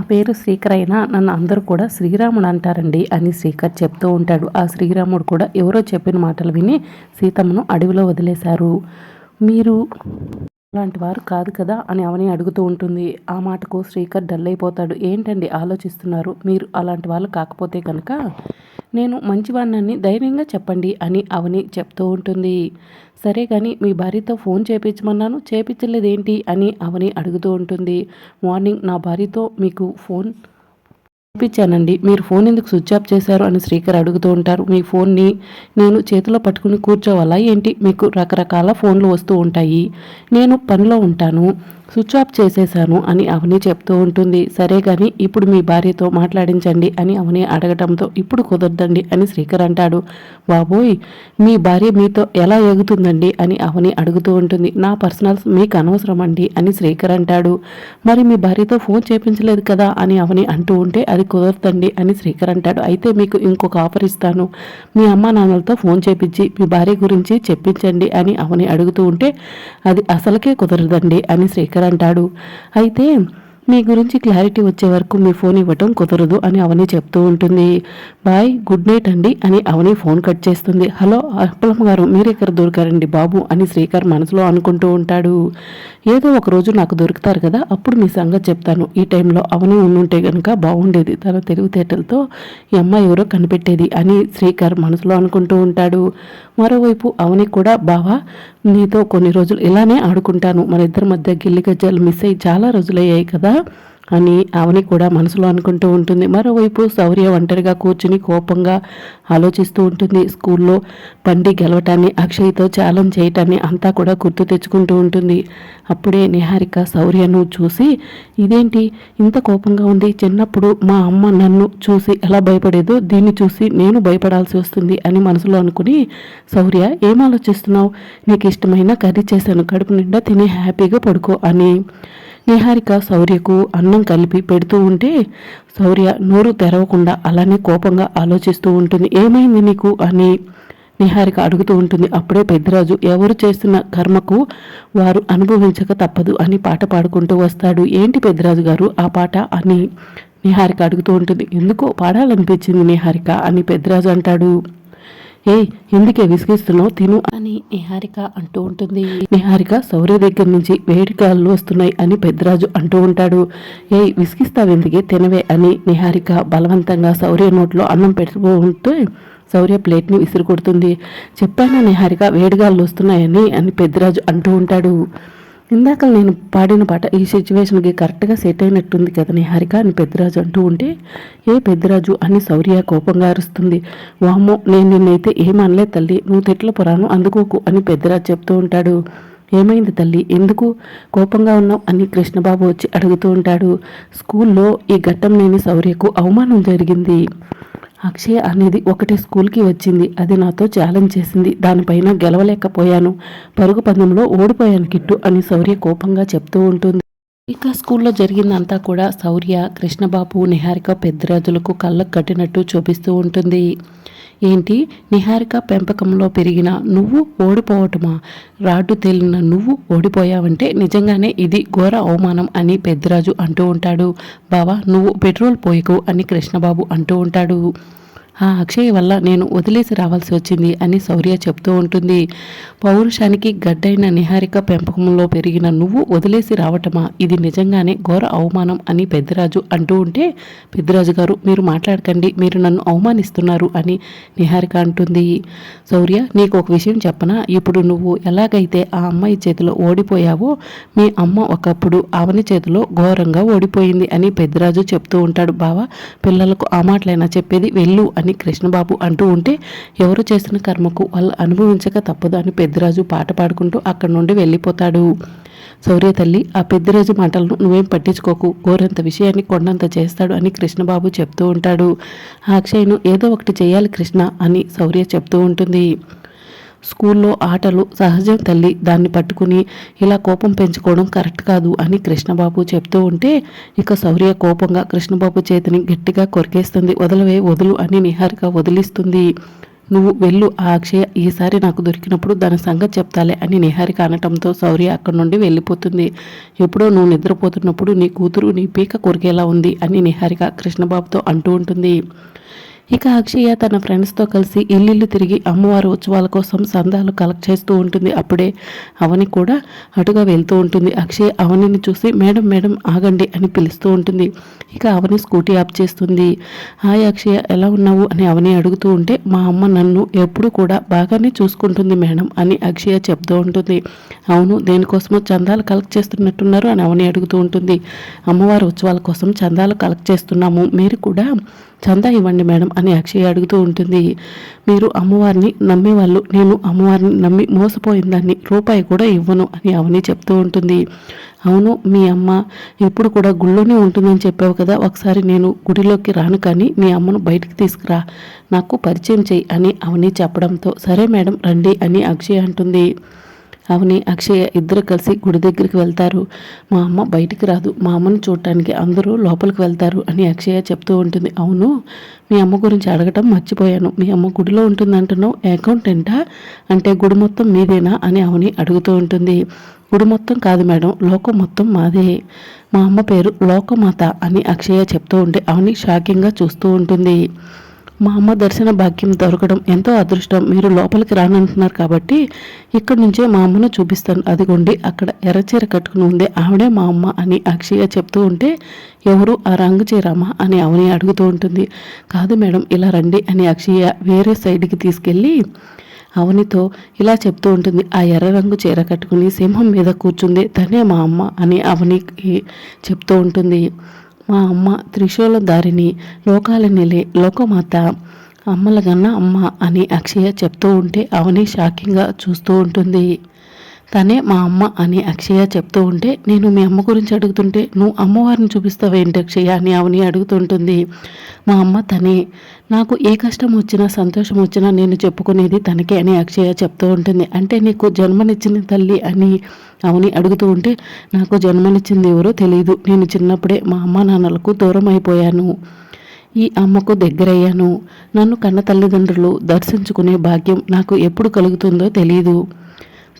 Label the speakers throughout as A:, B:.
A: నా పేరు శ్రీకర్ అయినా నన్ను అందరూ కూడా శ్రీరాముడు అంటారండి అని శ్రీకర్ చెప్తూ ఉంటాడు. ఆ శ్రీరాముడు కూడా ఎవరో చెప్పిన మాటలు విని సీతమ్మను అడవిలో వదిలేశారు. మీరు అలాంటి వారు కాదు కదా అని అవని అడుగుతూ ఉంటుంది. ఆ మాటకు శ్రీకర్ డల్ అయిపోతాడు ఏంటండి ఆలోచిస్తున్నారు? మీరు అలాంటి వాళ్ళు కాకపోతే కనుక నేను మంచివాడినని ధైర్యంగా చెప్పండి అని అవని చెప్తూ ఉంటుంది. సరే కానీ మీ భార్యతో ఫోన్ చేపించమన్నాను చేపించలేదేంటి అని అవని అడుగుతూ ఉంటుంది. మార్నింగ్ నా భార్యతో మీకు ఫోన్ చూపించానండి. మీరు ఫోన్ ఎందుకు స్విచ్ ఆఫ్ చేశారు అని శ్రీకర్ అడుగుతూ ఉంటారు. మీ ఫోన్ని నేను చేతిలో పట్టుకుని కూర్చోవాలా ఏంటి? మీకు రకరకాల ఫోన్లు వస్తూ ఉంటాయి. నేను పనిలో ఉంటాను. స్విచ్ ఆఫ్ చేసేశాను అని అవని చెప్తూ ఉంటుంది. సరే కానీ ఇప్పుడు మీ భార్యతో మాట్లాడించండి అని అవని అడగటంతో ఇప్పుడు కుదరదండి అని శ్రీకర్ అంటాడు. బాబోయ్ మీ భార్య మీతో ఎలా ఎగుతుందండి అని అవని అడుగుతూ ఉంటుంది. నా పర్సనల్స్ మీకు అనవసరం అండి అని శ్రీకర్ అంటాడు. మరి మీ భార్యతో ఫోన్ చేపించలేదు కదా అని అవని అంటూ ఉంటే అది అది కుదరదండి అని శ్రీకర్ అంటాడు. అయితే మీకు ఇంకొక ఆఫర్ ఇస్తాను. మీ అమ్మ నాన్నలతో ఫోన్ చేపించి మీ భార్య గురించి చెప్పించండి అని అవని అడుగుతూ ఉంటే అది అసలుకే కుదరదండి అని శ్రీకర్ అంటాడు. అయితే మీ గురించి క్లారిటీ వచ్చే వరకు మీ ఫోన్ ఇవ్వటం కుదరదు అని అవని చెప్తూ ఉంటుంది. బాయ్ గుడ్ నైట్ అండి అని అవని ఫోన్ కట్ చేస్తుంది. హలో అప్పలమ్మ గారు మీరు ఎక్కడ దొరికారండి బాబు అని శ్రీకర్ మనసులో అనుకుంటూ ఉంటాడు. ఏదో ఒక రోజు నాకు దొరుకుతారు కదా అప్పుడు మీ సంగతి చెప్తాను. ఈ టైంలో అవని ఉండుంటే కనుక బాగుండేది. తన తెలివితేటలతో ఈ అమ్మాయి ఎవరో కనిపెట్టేది అని శ్రీకర్ మనసులో అనుకుంటూ ఉంటాడు. మరోవైపు అవని కూడా బావా నీతో కొన్ని రోజులు ఇలానే ఆడుకుంటాను. మన ఇద్దరి మధ్య గిల్లి గజ్జాలు మిస్ అయ్యి చాలా రోజులయ్యాయి కదా. అని అవని కూడా మనసులో అనుకుంటూ ఉంటుంది. మరోవైపు శౌర్య ఒంటరిగా కూర్చుని కోపంగా ఆలోచిస్తూ ఉంటుంది. స్కూల్లో బండి గెలవటాన్ని అక్షయ్తో ఛాలెంజ్ చేయటాన్ని అంతా కూడా గుర్తు తెచ్చుకుంటూ ఉంటుంది. అప్పుడే నిహారిక శౌర్యను చూసి ఇదేంటి? ఇంత కోపంగా ఉంది. చిన్నప్పుడు మా అమ్మ నన్ను చూసి ఎలా భయపడేదో దీన్ని చూసి నేను భయపడాల్సి వస్తుంది అని మనసులో అనుకుని శౌర్య ఏం ఆలోచిస్తున్నావు? నీకు ఇష్టమైన కర్రీ చేశాను. కడుపు నిండా తిని హ్యాపీగా పడుకో అని నిహారిక శౌర్యకు అన్నం కలిపి పెడుతూ ఉంటే శౌర్య నోరు తెరవకుండా అలానే కోపంగా ఆలోచిస్తూ ఉంటుంది. ఏమైంది నీకు? అని నిహారిక అడుగుతూ ఉంటుంది. అప్పుడే పెద్దరాజు ఎవరు చేస్తున్న కర్మకు వారు అనుభవించక తప్పదు అని పాట పాడుకుంటూ వస్తాడు. ఏంటి పెద్దరాజు గారు ఆ పాట? అని నిహారిక అడుగుతూ ఉంటుంది. ఎందుకో పాడాలనిపించింది నిహారిక అని పెద్దరాజు అంటాడు. ఏయ్ ఎందుకే విసిగిస్తున్నావు? తిను. అని నిహారిక అంటూ ఉంటుంది. నిహారిక సౌర్య దగ్గర నుంచి వేడి గాలు వస్తున్నాయి అని పెద్దరాజు అంటూ ఉంటాడు. ఏయ్ విసిగిస్తావెందుకే తినవే అని నిహారిక బలవంతంగా సౌర్య నోట్లో అన్నం పెట్టుకుంటూ శౌర్య ప్లేట్ని విసిరి కొడుతుంది చెప్పాను నిహారిక వేడిగాళ్ళు వస్తున్నాయని అని పెద్దరాజు అంటూ ఉంటాడు. ఇందాక నేను పాడిన పాట ఈ సిచ్యువేషన్కి కరెక్ట్గా సెట్ అయినట్టుంది కదా నిహారిక? అని పెద్దరాజు అంటూ ఉంటే ఏ పెద్దరాజు? అని శౌర్య కోపంగా అరుస్తుంది. వామ్మో నేను నిన్నైతే ఏమనలే తల్లి నువ్వు తిట్ల పొరాను అందుకోకు అని పెద్దరాజు చెప్తూ ఉంటాడు. ఏమైంది తల్లి ఎందుకు కోపంగా ఉన్నావు? అని కృష్ణబాబు వచ్చి అడుగుతూ ఉంటాడు. స్కూల్లో ఈ ఘట్టం లేని శౌర్యకు అవమానం జరిగింది. అక్షయ అనేది ఒకటే స్కూల్కి వచ్చింది. అది నాతో ఛాలెంజ్ చేసింది. దానిపైన గెలవలేకపోయాను. పరుగు పందెంలో ఓడిపోయాను కిట్టు అని శౌర్య కోపంగా చెప్తూ ఉంటుంది. ఇక స్కూల్లో జరిగిందంతా కూడా శౌర్య కృష్ణబాబు నిహారిక పెద్దరాజులకు కళ్ళకు కట్టినట్టు చూపిస్తూ ఉంటుంది. ఏంటి? నిహారిక పెంపకంలో పెరిగిన నువ్వు ఓడిపోవటమా? రాడ్డు తేలిన నువ్వు ఓడిపోయావంటే నిజంగానే ఇది ఘోర అవమానం అని పెద్దరాజు అంటూ ఉంటాడు. బావా నువ్వు పెట్రోల్ పోయకు అని కృష్ణబాబు అంటూ ఉంటాడు. ఆ అక్షయ్ వల్ల నేను వదిలేసి రావాల్సి వచ్చింది అని శౌర్య చెప్తూ ఉంటుంది. పౌరుషానికి గడ్డైన నిహారిక పెంపకంలో పెరిగిన నువ్వు వదిలేసి రావటమా? ఇది నిజంగానే ఘోర అవమానం అని పెద్దరాజు అంటూ ఉంటే పెద్దరాజు గారు మీరు మాట్లాడకండి మీరు నన్ను అవమానిస్తున్నారు అని నిహారిక అంటుంది. శౌర్య నీకు ఒక విషయం చెప్పనా? ఇప్పుడు నువ్వు ఎలాగైతే ఆ అమ్మాయి చేతిలో ఓడిపోయావో మీ అమ్మ ఒకప్పుడు ఆమెని చేతిలో ఘోరంగా ఓడిపోయింది అని పెద్దరాజు చెప్తూ ఉంటాడు. బావా పిల్లలకు ఆ మాటలైనా చెప్పేది వెళ్ళు అని కృష్ణబాబు అంటూ ఉంటే ఎవరు చేసిన కర్మకు వాళ్ళు అనుభవించక తప్పదు అని పెద్దరాజు పాట పాడుకుంటూ అక్కడి నుండి వెళ్ళిపోతాడు. శౌర్య తల్లి ఆ పెద్దరాజు మాటలను నువ్వేం పట్టించుకోకు. గోరంత విషయాన్ని కొండంత చేస్తాడు అని కృష్ణబాబు చెప్తూ ఉంటాడు. ఆ అక్షయ్ను ఏదో ఒకటి చేయాలి కృష్ణ అని శౌర్య చెప్తూ ఉంటుంది. స్కూల్లో ఆటలు సహజం తల్లి దాన్ని పట్టుకుని ఇలా కోపం పెంచుకోవడం కరెక్ట్ కాదు అని కృష్ణబాబు చెప్తూ ఉంటే ఇక శౌర్య కోపంగా కృష్ణబాబు చేతిని గట్టిగా కొరికేస్తుంది. వదలవే వదులు అని నిహారిక వదిలిస్తుంది. నువ్వు వెళ్ళు ఆ అక్షయ ఈసారి నాకు దొరికినప్పుడు దాని సంగతి చెప్తాలే అని నిహారిక అనటంతో శౌర్య అక్కడి నుండి వెళ్ళిపోతుంది. ఎప్పుడో నువ్వు నిద్రపోతున్నప్పుడు నీ కూతురు నీ పీక కొరికేలా ఉంది అని నిహారిక కృష్ణబాబుతో అంటూ ఉంటుంది. ఇక అక్షయ తన ఫ్రెండ్స్తో కలిసి ఇల్లు తిరిగి అమ్మవారి ఉత్సవాల కోసం సందాలు కలెక్ట్ చేస్తూ ఉంటుంది. అప్పుడే అవని కూడా అటుగా వెళ్తూ ఉంటుంది. అక్షయ అవనిని చూసి మేడం మేడం ఆగండి అని పిలుస్తూ ఉంటుంది. ఇక అవని స్కూటీ ఆఫ్ చేస్తుంది. హాయ్ అక్షయ ఎలా ఉన్నావు? అని అవని అడుగుతూ ఉంటే మా అమ్మ నన్ను ఎప్పుడు కూడా బాగానే చూసుకుంటుంది మేడం అని అక్షయ చెప్తూ ఉంటుంది. అవును దేనికోసమో చందాలు కలెక్ట్ చేస్తున్నట్టున్నారు అని అవని అడుగుతూ ఉంటుంది. అమ్మవారి ఉత్సవాల కోసం చందాలు కలెక్ట్ చేస్తున్నాము. మీరు కూడా చందా ఇవ్వండి మేడం అని అక్షయ్ అడుగుతూ ఉంటుంది. మీరు అమ్మవారిని నమ్మేవాళ్ళు నేను అమ్మవారిని నమ్మి మోసపోయిందాన్ని రూపాయి కూడా ఇవ్వను అని అవని చెప్తూ ఉంటుంది. అవును మీ అమ్మ ఎప్పుడు కూడా గుళ్ళోనే ఉంటుందని చెప్పావు కదా ఒకసారి నేను గుడిలోకి రాను కానీ మీ అమ్మను బయటికి తీసుకురా నాకు పరిచయం చెయ్యి అని అవని చెప్పడంతో సరే మేడం రండి అని అక్షయ్ అంటుంది. అవని అక్షయ ఇద్దరు కలిసి గుడి దగ్గరికి వెళ్తారు. మా అమ్మ బయటికి రాదు. మా అమ్మను చూడటానికి అందరూ లోపలికి వెళ్తారు అని అక్షయ చెప్తూ ఉంటుంది. అవును మీ అమ్మ గురించి అడగటం మర్చిపోయాను. మీ అమ్మ గుడిలో ఉంటుంది అంటున్నావు అకౌంటెంటా అంటే గుడి మొత్తం మీదేనా అని అవని అడుగుతూ ఉంటుంది. గుడి మొత్తం కాదు మేడం లోకం మొత్తం మాదే. మా అమ్మ పేరు లోకమాత అని అక్షయ చెప్తూ ఉంటే అవని షాకింగ్గా చూస్తూ ఉంటుంది. మా అమ్మ దర్శన భాగ్యం దొరకడం ఎంతో అదృష్టం. మీరు లోపలికి రానంటున్నారు కాబట్టి ఇక్కడి నుంచే మా అమ్మను చూపిస్తాను. అదిగోండి అక్కడ ఎర్రచీర కట్టుకుని ఉంది. ఆవిడే మా అమ్మ అని అక్షయ చెప్తూ ఉంటే ఎవరు ఆ రంగు చీరమ్మా అని అవని అడుగుతూ ఉంటుంది. కాదు మేడం ఇలా రండి అని అక్షయ వేరే సైడ్కి తీసుకెళ్ళి అవనితో ఇలా చెప్తూ ఉంటుంది. ఆ ఎర్ర రంగు చీర కట్టుకుని సింహం మీద కూర్చుంది తనే మా అమ్మ అని అవనికి చెప్తూ ఉంటుంది. మా అమ్మ త్రిశూల దారిని లోకాల నిలే లోకమాత అమ్మల కన్నా అమ్మ అని అక్షయ చెప్తూ ఉంటే అవని షాకింగ్గా చూస్తూ ఉంటుంది. తనే మా అమ్మ అని అక్షయ చెప్తూ ఉంటే నేను మీ అమ్మ గురించి అడుగుతుంటే నువ్వు అమ్మవారిని చూపిస్తావేంటి అక్షయ? అని అవని అడుగుతుంటుంది. మా అమ్మ తనే నాకు ఏ కష్టం వచ్చినా సంతోషం వచ్చినా నేను చెప్పుకునేది తనకే అని అక్షయ చెప్తూ ఉంటుంది. అంటే నీకు జన్మనిచ్చిన తల్లి అని అవని అడుగుతూ ఉంటే నాకు జన్మనిచ్చింది ఎవరో తెలియదు నేను చిన్నప్పుడే మా అమ్మ నాన్నలకు దూరం అయిపోయాను. ఈ అమ్మకు దగ్గరయ్యాను. నన్ను కన్న తల్లిదండ్రులు దర్శించుకునే భాగ్యం నాకు ఎప్పుడు కలుగుతుందో తెలియదు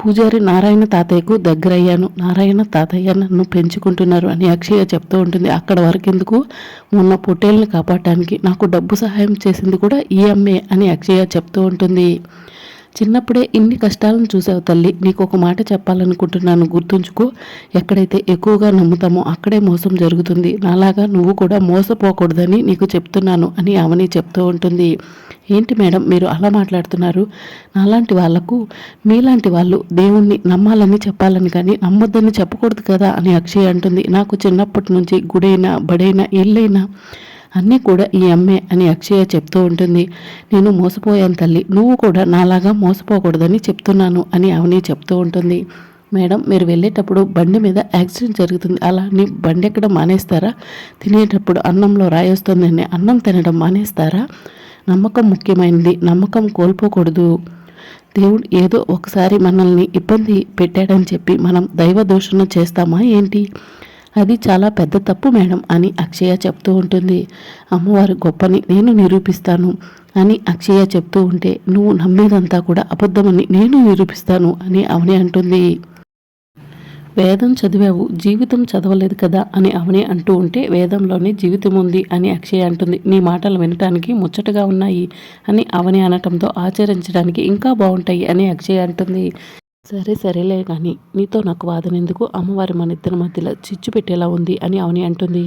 A: పూజారి నారాయణ తాతయ్యకు దగ్గరయ్యాను. నారాయణ తాతయ్య నన్ను పెంచుకుంటున్నారు అని అక్షయ చెప్తూ ఉంటుంది. అక్కడ వరకెందుకు మొన్న పొట్టేళ్ళని కాపాడటానికి నాకు డబ్బు సహాయం చేసింది కూడా ఈ అమ్మే అని అక్షయ చెప్తూ ఉంటుంది. చిన్నప్పుడే ఇన్ని కష్టాలను చూసావు తల్లి. నీకు ఒక మాట చెప్పాలనుకుంటున్నాను. గుర్తుంచుకో ఎక్కడైతే ఎక్కువగా నమ్ముతామో అక్కడే మోసం జరుగుతుంది. నాలాగా నువ్వు కూడా మోసపోకూడదని నీకు చెప్తున్నాను అని అవని చెప్తూ ఉంటుంది. ఏంటి మేడం మీరు అలా మాట్లాడుతున్నారు? నాలాంటి వాళ్ళకు మీలాంటి వాళ్ళు దేవుణ్ణి నమ్మాలని చెప్పాలని కానీ నమ్మొద్దని చెప్పకూడదు కదా అని అక్షయ్ అంటుంది. నాకు చిన్నప్పటి నుంచి గుడైనా బడైనా ఇల్లైనా అన్నీ కూడా ఈ అమ్మే అని అక్షయ చెప్తూ ఉంటుంది. నేను మోసపోయాను తల్లి నువ్వు కూడా నాలాగా మోసపోకూడదని చెప్తున్నాను అని అవని చెప్తూ ఉంటుంది. మేడం మీరు వెళ్ళేటప్పుడు బండి మీద యాక్సిడెంట్ జరుగుతుంది. అలా నీ బండి ఎక్కడం మానేస్తారా? తినేటప్పుడు అన్నంలో రాయొస్తుందని అన్నం తినడం మానేస్తారా? నమ్మకం ముఖ్యమైనది నమ్మకం కోల్పోకూడదు. దేవుడు ఏదో ఒకసారి మనల్ని ఇబ్బంది పెట్టాడని చెప్పి మనం దైవ దూషణ చేస్తామా ఏంటి? అది చాలా పెద్ద తప్పు మేడం అని అక్షయ చెప్తూ ఉంటుంది. అమ్మవారి గొప్పని నేను నిరూపిస్తాను అని అక్షయ చెప్తూ ఉంటే నువ్వు నమ్మేదంతా కూడా అబద్ధమని నేను నిరూపిస్తాను అని అవని అంటుంది. వేదం చదివావు జీవితం చదవలేదు కదా అని అవని అంటూ ఉంటే వేదంలోనే జీవితం ఉంది అని అక్షయ అంటుంది. నీ మాటలు వినటానికి ముచ్చటగా ఉన్నాయి అని అవని అనటంతో ఆచరించడానికి ఇంకా బాగుంటాయి అని అక్షయ అంటుంది. సరే సరేలే కానీ నీతో నాకు వాదనెందుకు? అమ్మవారి మన ఇద్దరి మధ్యలో చిచ్చు పెట్టేలా ఉంది అని అవని అంటుంది.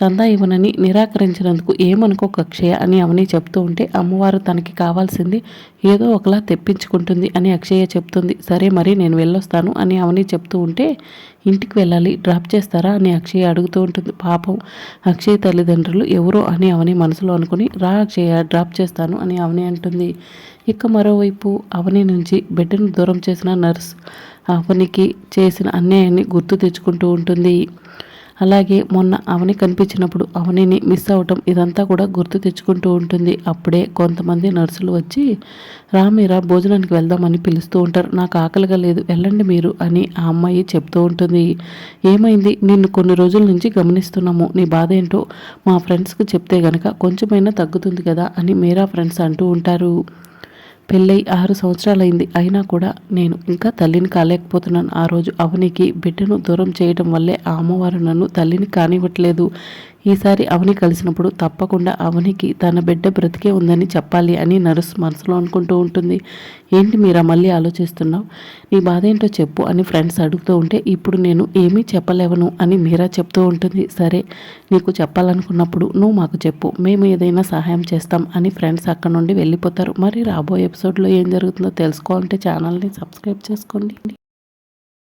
A: చందా ఇవ్వనని నిరాకరించినందుకు ఏమనుకో అక్షయ అని అవని చెప్తూ ఉంటే అమ్మవారు తనకి కావాల్సింది ఏదో ఒకలా తెప్పించుకుంటుంది అని అక్షయ చెప్తుంది. సరే మరి నేను వెళ్ళొస్తాను అని అవని చెప్తూ ఉంటే ఇంటికి వెళ్ళాలి డ్రాప్ చేస్తారా అని అక్షయ అడుగుతూ ఉంటుంది. పాపం అక్షయ్ తల్లిదండ్రులు ఎవరో అని అవని మనసులో అనుకుని రా అక్షయ డ్రాప్ చేస్తాను అని అవని అంటుంది. ఇక మరోవైపు అవని నుంచి బిడ్డను దూరం చేసిన నర్స్ అవనికి చేసిన అన్యాయాన్ని గుర్తు తెచ్చుకుంటూ ఉంటుంది. అలాగే మొన్న అవని కనిపించినప్పుడు అవనిని మిస్ అవటం ఇదంతా కూడా గుర్తు తెచ్చుకుంటూ ఉంటుంది. అప్పుడే కొంతమంది నర్సులు వచ్చి రామీరా భోజనానికి వెళ్దామని పిలుస్తూ ఉంటారు. నాకు ఆకలిగా లేదు. వెళ్ళండి మీరు అని ఆ అమ్మాయి చెప్తూ ఉంటుంది. ఏమైంది? నిన్ను కొన్ని రోజుల నుంచి గమనిస్తున్నాము. నీ బాధ ఏంటో మా ఫ్రెండ్స్కి చెప్తే గనక కొంచెమైనా తగ్గుతుంది కదా అని మీరా ఫ్రెండ్స్ అంటూ ఉంటారు. పెళ్ళై ఆరు సంవత్సరాలైంది. అయినా కూడా నేను ఇంకా తల్లిని కాలేకపోతున్నాను. ఆ రోజు అవనికి బిడ్డను దూరం చేయడం వల్లే ఆ అమ్మవారు నన్ను తల్లిని కానివ్వట్లేదు. ఈసారి అవని కలిసినప్పుడు తప్పకుండా అవనికి తన బిడ్డ బ్రతికే ఉందని చెప్పాలి అని నర్స్ మనసులో అనుకుంటూ ఉంటుంది. ఏంటి మీరా మళ్ళీ ఆలోచిస్తున్నావు? నీ బాధ ఏంటో చెప్పు అని ఫ్రెండ్స్ అడుగుతూ ఉంటే ఇప్పుడు నేను ఏమీ చెప్పలేవను అని మీరా చెప్తూ ఉంటుంది. సరే నీకు చెప్పాలనుకున్నప్పుడు నువ్వు మాకు చెప్పు. మేము ఏదైనా సహాయం చేస్తాం అని ఫ్రెండ్స్ అక్కడ నుండి వెళ్ళిపోతారు. మరి రాబోయే ఎపిసోడ్లో ఏం జరుగుతుందో తెలుసుకోవాలంటే ఛానల్ని సబ్స్క్రైబ్ చేసుకోండి.